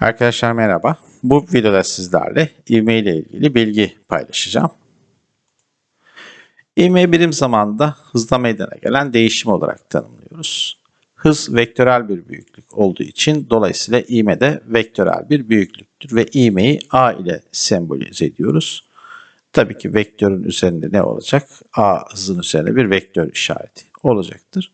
Arkadaşlar merhaba. Bu videoda sizlerle ivme ile ilgili bilgi paylaşacağım. İvme birim zamanda hızla meydana gelen değişim olarak tanımlıyoruz. Hız vektörel bir büyüklük olduğu için dolayısıyla ivme de vektörel bir büyüklüktür ve ivmeyi a ile sembolize ediyoruz. Tabii ki vektörün üzerinde ne olacak? a hızın üzerine bir vektör işareti olacaktır.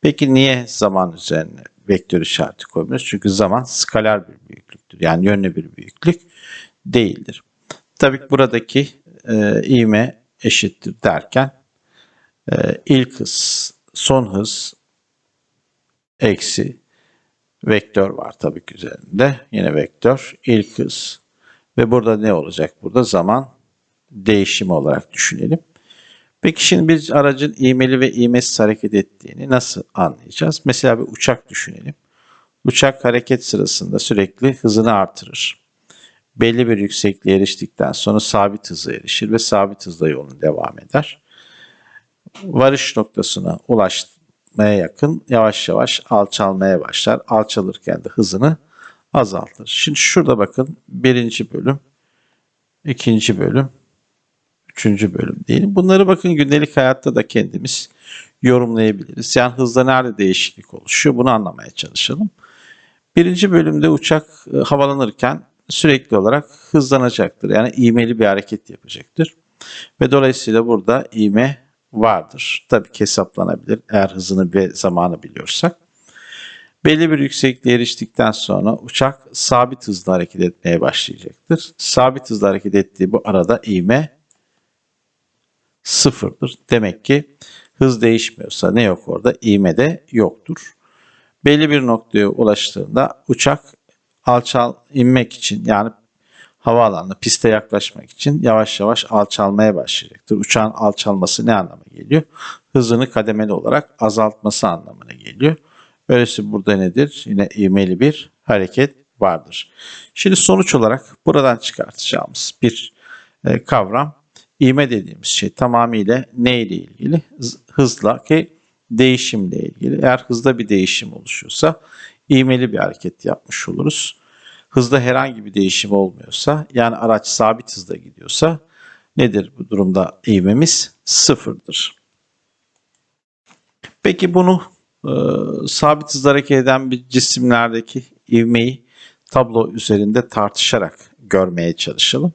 Peki niye zaman üzerine vektör işareti koymuyoruz? Çünkü zaman skaler bir büyüklüktür. Yani yönlü bir büyüklük değildir. Tabii ki buradaki e, ivme eşittir derken e, ilk hız, son hız eksi vektör var tabii ki üzerinde. Yine vektör, ilk hız ve burada ne olacak? Burada zaman değişimi olarak düşünelim. Peki şimdi biz aracın ivmeli ve ivmesiz hareket ettiğini nasıl anlayacağız? Mesela bir uçak düşünelim. Uçak hareket sırasında sürekli hızını artırır. Belli bir yüksekliğe eriştikten sonra sabit hıza erişir ve sabit hızla yoluna devam eder. Varış noktasına ulaşmaya yakın yavaş yavaş alçalmaya başlar. Alçalırken de hızını azaltır. Şimdi şurada bakın birinci bölüm, ikinci bölüm, üçüncü bölüm diyelim. Bunları bakın gündelik hayatta da kendimiz yorumlayabiliriz. Yani hızda nerede değişiklik oluşuyor bunu anlamaya çalışalım. Birinci bölümde uçak e, havalanırken sürekli olarak hızlanacaktır. Yani ivmeli bir hareket yapacaktır. Ve dolayısıyla burada ivme vardır. Tabii ki hesaplanabilir eğer hızını ve zamanı biliyorsak. Belli bir yüksekliğe eriştikten sonra uçak sabit hızla hareket etmeye başlayacaktır. Sabit hızla hareket ettiği bu arada ivme sıfırdır. Demek ki hız değişmiyorsa ne yok orada? İğme de yoktur. Belli bir noktaya ulaştığında uçak alçal inmek için yani havaalanına piste yaklaşmak için yavaş yavaş alçalmaya başlayacaktır. Uçağın alçalması ne anlama geliyor? Hızını kademeli olarak azaltması anlamına geliyor. Öyleyse burada nedir? Yine ivmeli bir hareket vardır. Şimdi sonuç olarak buradan çıkartacağımız bir e, kavram İğme dediğimiz şey tamamıyla ne ile ilgili? Hızla ki değişimle ilgili. Eğer hızda bir değişim oluşuyorsa ivmeli bir hareket yapmış oluruz. Hızda herhangi bir değişim olmuyorsa yani araç sabit hızda gidiyorsa nedir bu durumda ivmemiz? Sıfırdır. Peki bunu e, sabit hızda hareket eden bir cisimlerdeki ivmeyi tablo üzerinde tartışarak görmeye çalışalım.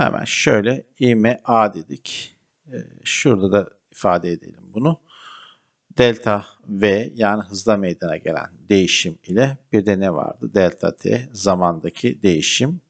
Hemen şöyle ivme A dedik. Ee, şurada da ifade edelim bunu. Delta V yani hızla meydana gelen değişim ile bir de ne vardı? Delta T zamandaki değişim.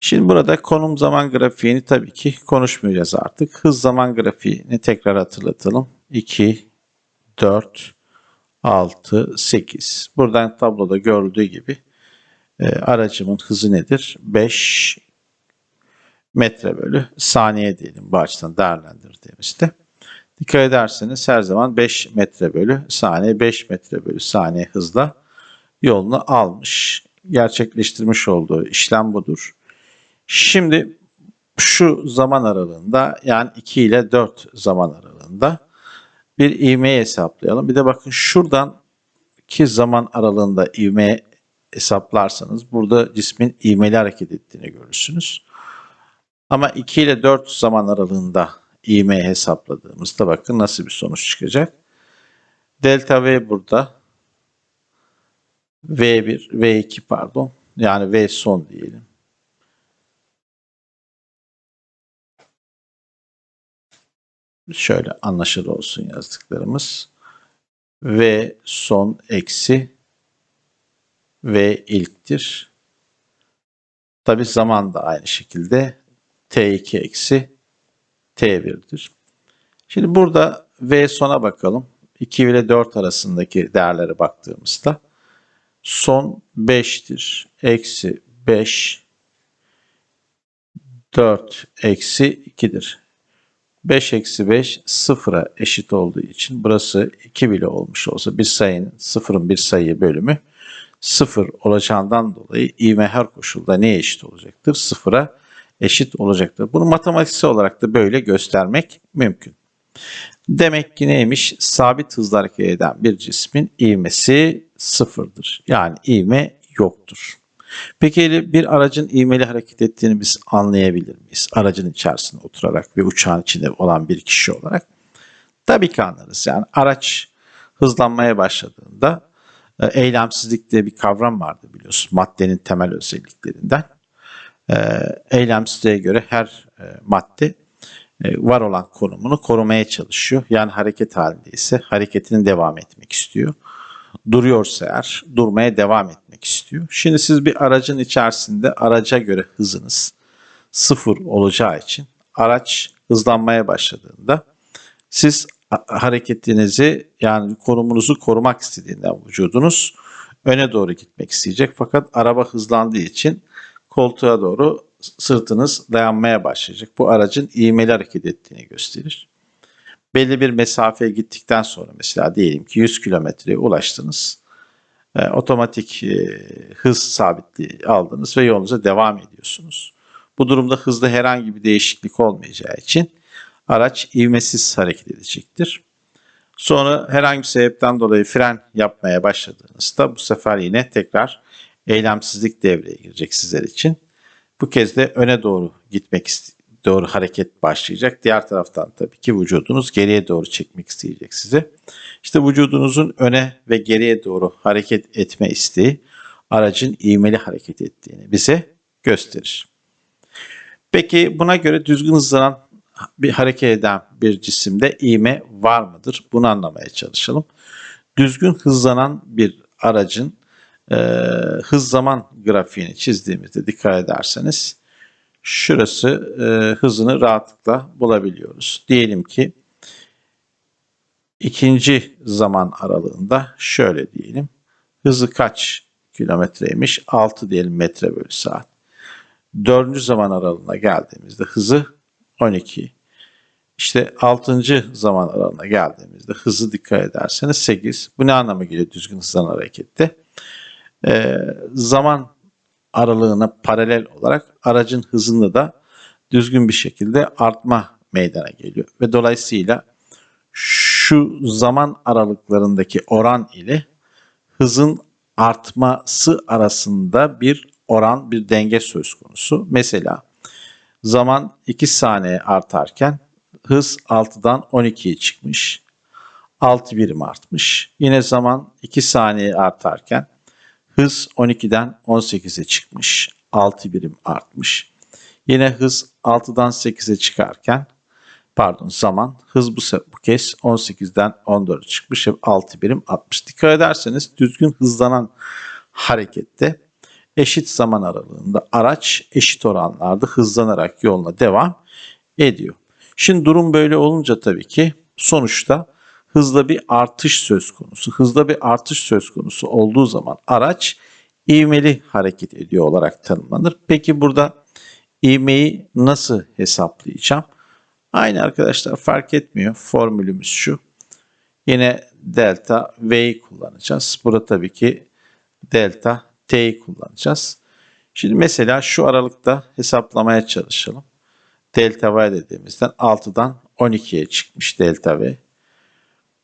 Şimdi burada konum zaman grafiğini tabii ki konuşmayacağız artık. Hız zaman grafiğini tekrar hatırlatalım. 2, 4, 6, 8. Buradan tabloda görüldüğü gibi e, aracımın hızı nedir? 5, metre bölü saniye diyelim bu değerlendirdiğimizde. Dikkat ederseniz her zaman 5 metre bölü saniye 5 metre bölü saniye hızla yolunu almış. Gerçekleştirmiş olduğu işlem budur. Şimdi şu zaman aralığında yani 2 ile 4 zaman aralığında bir ivmeyi hesaplayalım. Bir de bakın şuradan ki zaman aralığında ivme hesaplarsanız burada cismin ivmeli hareket ettiğini görürsünüz. Ama 2 ile 4 zaman aralığında ivmeyi hesapladığımızda bakın nasıl bir sonuç çıkacak. Delta V burada. V1, V2 pardon. Yani V son diyelim. Şöyle anlaşılır olsun yazdıklarımız. V son eksi V ilktir. Tabi zaman da aynı şekilde T2 eksi T1'dir. Şimdi burada V sona bakalım. 2 ile 4 arasındaki değerlere baktığımızda son 5'tir. Eksi 5 4 eksi 2'dir. 5 eksi 5 sıfıra eşit olduğu için burası 2 bile olmuş olsa bir sayının sıfırın bir sayı bölümü sıfır olacağından dolayı ivme her koşulda neye eşit olacaktır? Sıfıra eşit olacaktır. Bunu matematiksel olarak da böyle göstermek mümkün. Demek ki neymiş? Sabit hızla hareket eden bir cismin ivmesi sıfırdır. Yani ivme yoktur. Peki bir aracın ivmeli hareket ettiğini biz anlayabilir miyiz? Aracın içerisinde oturarak ve uçağın içinde olan bir kişi olarak. Tabii ki anlarız. Yani araç hızlanmaya başladığında e, eylemsizlik diye bir kavram vardı biliyorsun. Maddenin temel özelliklerinden. E, eylemsizliğe göre her e, madde e, var olan konumunu korumaya çalışıyor. Yani hareket halindeyse hareketini devam etmek istiyor. Duruyorsa eğer durmaya devam etmek istiyor. Şimdi siz bir aracın içerisinde araca göre hızınız sıfır olacağı için araç hızlanmaya başladığında siz hareketinizi yani konumunuzu korumak istediğinden vücudunuz öne doğru gitmek isteyecek. Fakat araba hızlandığı için koltuğa doğru sırtınız dayanmaya başlayacak. Bu aracın ivmeli hareket ettiğini gösterir. Belli bir mesafeye gittikten sonra mesela diyelim ki 100 kilometreye ulaştınız. E, otomatik e, hız sabitliği aldınız ve yolunuza devam ediyorsunuz. Bu durumda hızda herhangi bir değişiklik olmayacağı için araç ivmesiz hareket edecektir. Sonra herhangi bir sebepten dolayı fren yapmaya başladığınızda bu sefer yine tekrar eylemsizlik devreye girecek sizler için. Bu kez de öne doğru gitmek doğru hareket başlayacak. Diğer taraftan tabii ki vücudunuz geriye doğru çekmek isteyecek sizi. İşte vücudunuzun öne ve geriye doğru hareket etme isteği aracın ivmeli hareket ettiğini bize gösterir. Peki buna göre düzgün hızlanan bir hareket eden bir cisimde ivme var mıdır? Bunu anlamaya çalışalım. Düzgün hızlanan bir aracın e, hız zaman grafiğini çizdiğimizde dikkat ederseniz şurası e, hızını rahatlıkla bulabiliyoruz. Diyelim ki ikinci zaman aralığında şöyle diyelim. Hızı kaç kilometreymiş? 6 diyelim metre bölü saat. Dördüncü zaman aralığına geldiğimizde hızı 12. İşte 6. zaman aralığına geldiğimizde hızı dikkat ederseniz 8. Bu ne anlama geliyor düzgün hızlanan harekette? Ee, zaman aralığına paralel olarak aracın hızında da düzgün bir şekilde artma meydana geliyor. Ve dolayısıyla şu zaman aralıklarındaki oran ile hızın artması arasında bir oran, bir denge söz konusu. Mesela zaman 2 saniye artarken hız 6'dan 12'ye çıkmış. 6 birim artmış. Yine zaman 2 saniye artarken hız 12'den 18'e çıkmış. 6 birim artmış. Yine hız 6'dan 8'e çıkarken pardon zaman hız bu, bu kez 18'den 14'e çıkmış ve 6 birim artmış. Dikkat ederseniz düzgün hızlanan harekette eşit zaman aralığında araç eşit oranlarda hızlanarak yoluna devam ediyor. Şimdi durum böyle olunca tabii ki sonuçta hızla bir artış söz konusu. Hızla bir artış söz konusu olduğu zaman araç ivmeli hareket ediyor olarak tanımlanır. Peki burada ivmeyi nasıl hesaplayacağım? Aynı arkadaşlar fark etmiyor. Formülümüz şu. Yine delta V'yi kullanacağız. Burada tabii ki delta T'yi kullanacağız. Şimdi mesela şu aralıkta hesaplamaya çalışalım. Delta V dediğimizden 6'dan 12'ye çıkmış delta V.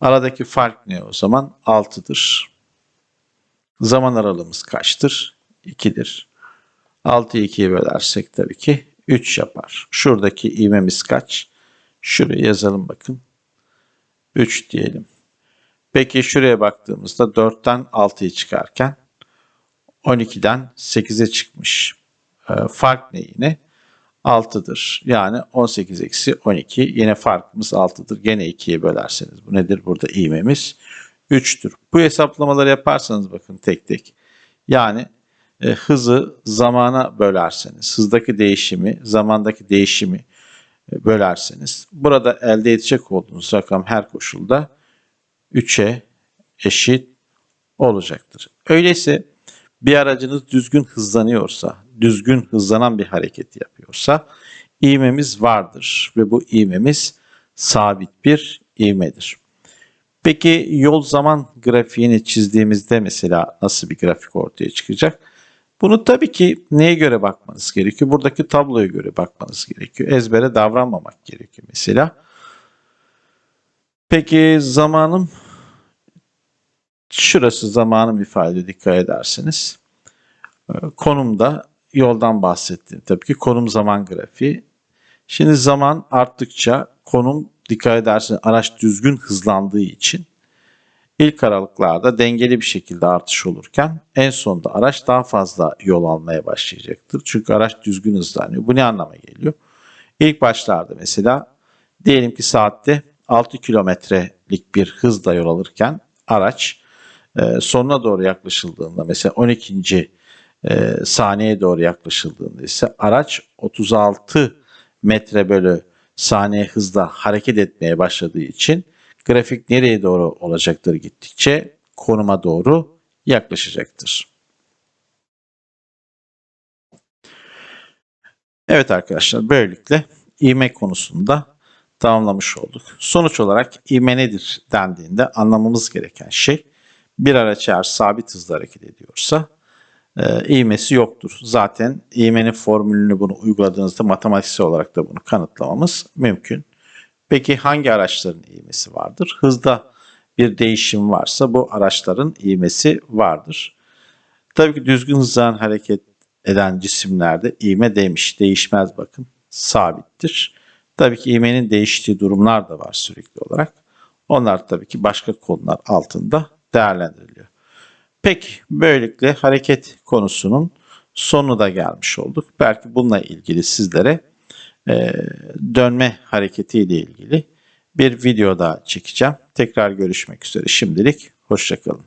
Aradaki fark ne o zaman? 6'dır. Zaman aralığımız kaçtır? 2'dir. 6'yı 2'ye bölersek tabii ki 3 yapar. Şuradaki ivmemiz kaç? Şuraya yazalım bakın. 3 diyelim. Peki şuraya baktığımızda 4'ten 6'yı çıkarken 12'den 8'e çıkmış. Ee, fark ne yine? 6'dır. Yani 18 eksi 12. Yine farkımız 6'dır. Gene 2'ye bölerseniz bu nedir? Burada ivmemiz 3'tür. Bu hesaplamaları yaparsanız bakın tek tek. Yani e, hızı zamana bölerseniz, hızdaki değişimi, zamandaki değişimi e, bölerseniz burada elde edecek olduğunuz rakam her koşulda 3'e eşit olacaktır. Öyleyse bir aracınız düzgün hızlanıyorsa, düzgün hızlanan bir hareket yapıyorsa ivmemiz vardır ve bu ivmemiz sabit bir ivmedir. Peki yol zaman grafiğini çizdiğimizde mesela nasıl bir grafik ortaya çıkacak? Bunu tabii ki neye göre bakmanız gerekiyor? Buradaki tabloya göre bakmanız gerekiyor. Ezbere davranmamak gerekiyor mesela. Peki zamanım şurası zamanım ifade dikkat ederseniz. Ee, Konumda yoldan bahsettim. Tabii ki konum zaman grafiği. Şimdi zaman arttıkça konum dikkat ederseniz araç düzgün hızlandığı için ilk aralıklarda dengeli bir şekilde artış olurken en sonunda araç daha fazla yol almaya başlayacaktır. Çünkü araç düzgün hızlanıyor. Bu ne anlama geliyor? İlk başlarda mesela diyelim ki saatte 6 kilometrelik bir hızla yol alırken araç e, sonuna doğru yaklaşıldığında mesela 12. e, saniyeye doğru yaklaşıldığında ise araç 36 metre bölü saniye hızla hareket etmeye başladığı için grafik nereye doğru olacaktır gittikçe konuma doğru yaklaşacaktır. Evet arkadaşlar böylelikle ivme konusunda tamamlamış olduk. Sonuç olarak ivme nedir dendiğinde anlamamız gereken şey bir araç eğer sabit hızla hareket ediyorsa e, ivmesi yoktur. Zaten ivmenin formülünü bunu uyguladığınızda matematiksel olarak da bunu kanıtlamamız mümkün. Peki hangi araçların ivmesi vardır? Hızda bir değişim varsa bu araçların ivmesi vardır. Tabii ki düzgün hızla hareket eden cisimlerde ivme demiş, değişmez bakın, sabittir. Tabii ki ivmenin değiştiği durumlar da var sürekli olarak. Onlar tabii ki başka konular altında değerlendiriliyor. Peki böylelikle hareket konusunun sonuna da gelmiş olduk. Belki bununla ilgili sizlere e, dönme hareketi ile ilgili bir video daha çekeceğim. Tekrar görüşmek üzere. Şimdilik hoşçakalın.